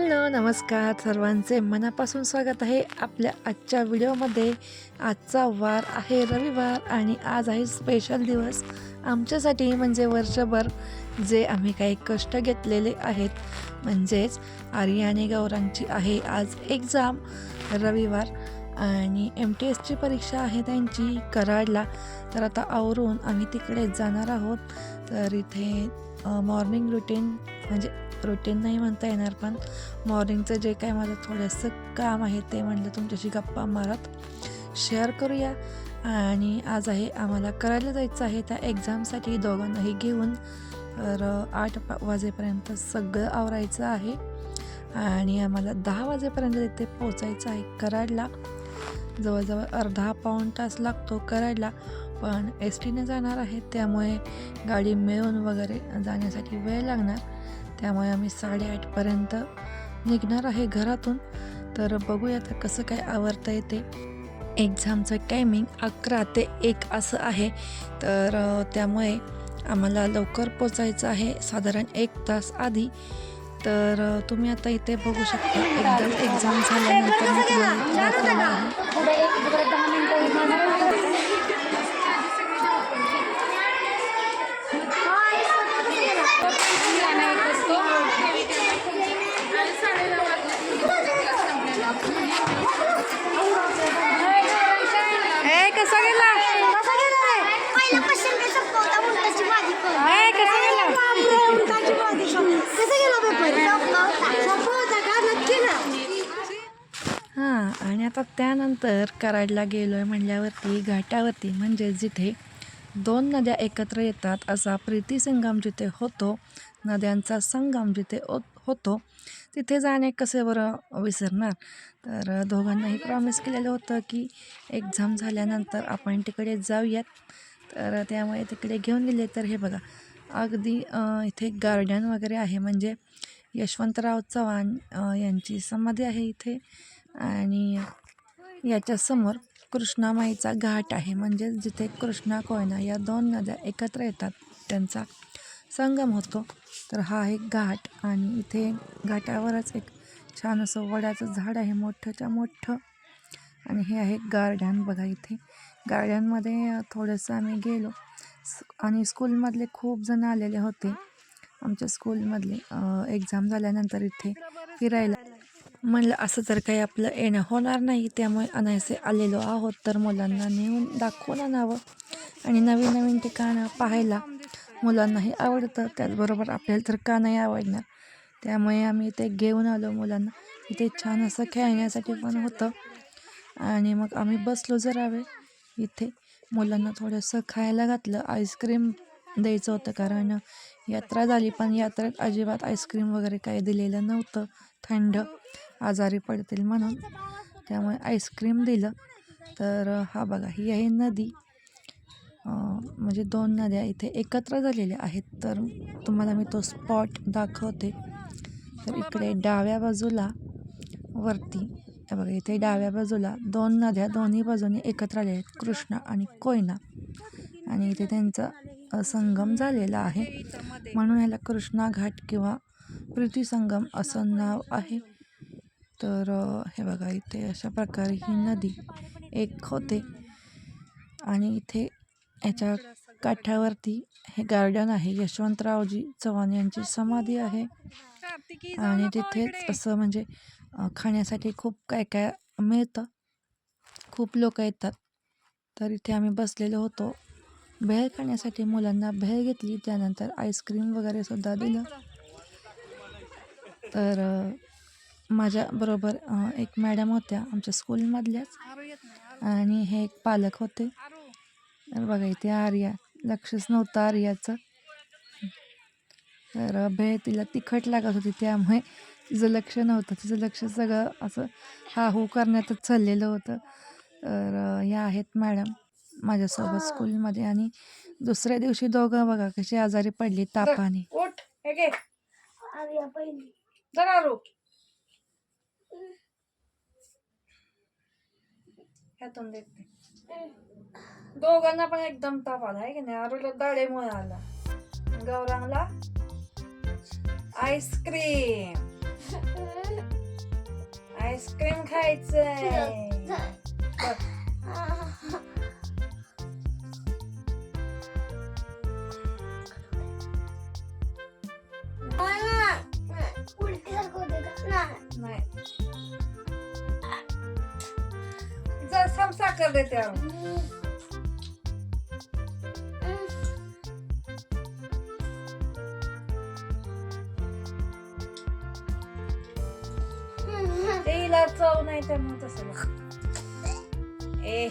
Hello नमस्कार सर्वांचे. मनापासून स्वागत आहे आपल्या आजच्या व्हिडिओमध्ये. आजचा वार आहे रविवार आणि आज आहे स्पेशल दिवस. आमच्यासाठी म्हणजे वर्षभर जे आम्ही काही कष्ट घेतलेले आहेत म्हणजेच आर्याने गौरांची आहे आज एक्झाम रविवार आणि एम टी एसची परीक्षा आहे त्यांची कराडला. तर आता आवरून आम्ही तिकडे जाणार आहोत. तर इथे मॉर्निंग रुटीन म्हणजे रुटीन नाही म्हणता येणार पण मॉर्निंगचं जे काय माझं थोडंसं काम आहे ते म्हणलं तुमच्याशी गप्पा मारत शेअर करूया. आणि आज आहे आम्हाला करायला जायचं आहे त्या एक्झामसाठी दोघांनाही घेऊन. तर आठ पा वाजेपर्यंत सगळं आवरायचं आहे. आणि आम्हाला दहा वाजेपर्यंत तिथे पोचायचं आहे कराडला. जवळजवळ अर्धा पाऊण तास लागतो कराडला पण एस टीने जाणार आहे त्यामुळे गाडी मिळून वगैरे जाण्यासाठी वेळ लागणार. त्यामुळे आम्ही साडेआठपर्यंत निघणार आहे घरातून. तर बघूया आता कसं काय आवरता येते. एक्झामचं टायमिंग अकरा ते एक असं आहे. तर त्यामुळे आम्हाला लवकर पोचायचं आहे साधारण एक तास आधी. तर तुम्ही आता इथे बघू शकता एकदम एक्झाम झाल्यानंतर मी तुम्हाला दाखवणार आहे ए कसा गेला कसा गेला रे? पहिला question कसा होता? उंटाची भाजी कर. ए, कसा गेला? बापरे, उंटाची भाजी कर. कसा गेला पेपर? सोपा होता. सोपा होता का? नक्की ना. हां आणि आता त्यानंतर कराडला गेलो आहे म्हणल्यावरती घाटावरती म्हणजे जिथे दोन नद्या एकत्र येतात असा प्रीती संगम जिथे होतो नद्यांचा संगम जिथे ओ- होतो. तिथे जाणे कसे बरं विसरणार? तर दोघांनाही प्रॉमिस केलेलं होतं की एक्झाम झाल्यानंतर आपण तिकडे जाऊयात. तर त्यामुळे तिकडे घेऊन गेले तर हे बघा अगदी इथे गार्डन वगैरे आहे. म्हणजे यशवंतराव चव्हाण यांची समाधी आहे इथे. आणि याच्यासमोर कृष्णामाईचा घाट आहे. म्हणजे जिथे कृष्णा कोयना या दोन नद्या एकत्र येतात त्यांचा संगम होतो. तर हा एक घाट आणि इथे घाटावरच एक छान असं वडाचं झाड आहे मोठंच्या मोठं. आणि हे आहे गार्डन बघा इथे. गार्डनमध्ये थोडंसं आम्ही गेलो. आणि स्कूलमधले खूप जण आलेले होते. आमच्या स्कूलमधले एक्झाम झाल्यानंतर इथे फिरायला. म्हणलं असं तर काही आपलं येणं होणार नाही त्यामुळे अनायसे आलेलो आहोत. तर मुलांना नेऊन दाखवून आणावं. आणि नवीन नवीन ठिकाणं पाहायला. मुलांनाही आवडतं. त्याचबरोबर आपल्याला तर का नाही आवडणार? त्यामुळे आम्ही इथे घेऊन आलो मुलांना. इथे छान असं खेळण्यासाठी पण होतं. आणि मग आम्ही बसलो जरा वेळ. इथे मुलांना थोडंसं खायला घातलं. आईस्क्रीम द्यायचं होतं कारण यात्रा झाली पण यात्रेत अजिबात आईस्क्रीम वगैरे काही दिलेलं नव्हतं. थंड आजारी पडतील म्हणून त्यामुळे आईस्क्रीम दिलं. तर हा बघा ही आहे नदी. म्हणजे दोन नद्या इथे एकत्र झालेल्या आहेत. तर तुम्हाला मी तो स्पॉट दाखवते. तर इकडे डाव्या बाजूला वरती हे बघा इथे डाव्या बाजूला दोन नद्या दोन्ही बाजूने एकत्र आल्या आहेत. कृष्णा आणि कोयना. आणि इथे त्यांचा संगम झालेला आहे. म्हणून ह्याला कृष्णा घाट किंवा पृथ्वी संगम असं नाव आहे. तर हे बघा इथे अशा प्रकारे ही नदी एक होते. आणि इथे याच्या काठावरती हे गार्डन आहे. यशवंतरावजी चव्हाण यांची समाधी आहे. आणि तिथेच असं म्हणजे खाण्यासाठी खूप काय काय मिळतं. खूप लोक येतात. तर इथे आम्ही बसलेलो होतो. भेळ खाण्यासाठी मुलांना भेळ घेतली. त्यानंतर आईस्क्रीम वगैरे सुद्धा दिलं. तर माझ्याबरोबर एक मॅडम होत्या आमच्या स्कूलमधल्याच. आणि हे एक पालक होते. तर बघा इथे आर्या. लक्षच नव्हतं आर्याचं. तर अभय तिला तिखट लागत होती त्यामुळे तिचं लक्ष नव्हतं. तिचं लक्ष सगळं असं हा हो करण्यातच चाललेलं होतं. तर या आहेत मॅडम माझ्यासोबत स्कूलमध्ये आणि दुसऱ्या दिवशी दोघं बघा कशी आजारी पडली तापाने उठ हे घे आर्या पहिली. जरा रो ह्यातून देखते दोघांना पण एकदम ताप आला आहे की नाही? आरूला दाढेमुळे आला. गौरांगला आईस्क्रीम. आईस्क्रीम खायचंय. नाही. जर सम साखर देते हम तेला चव नाही त्यामुळे तसं ए.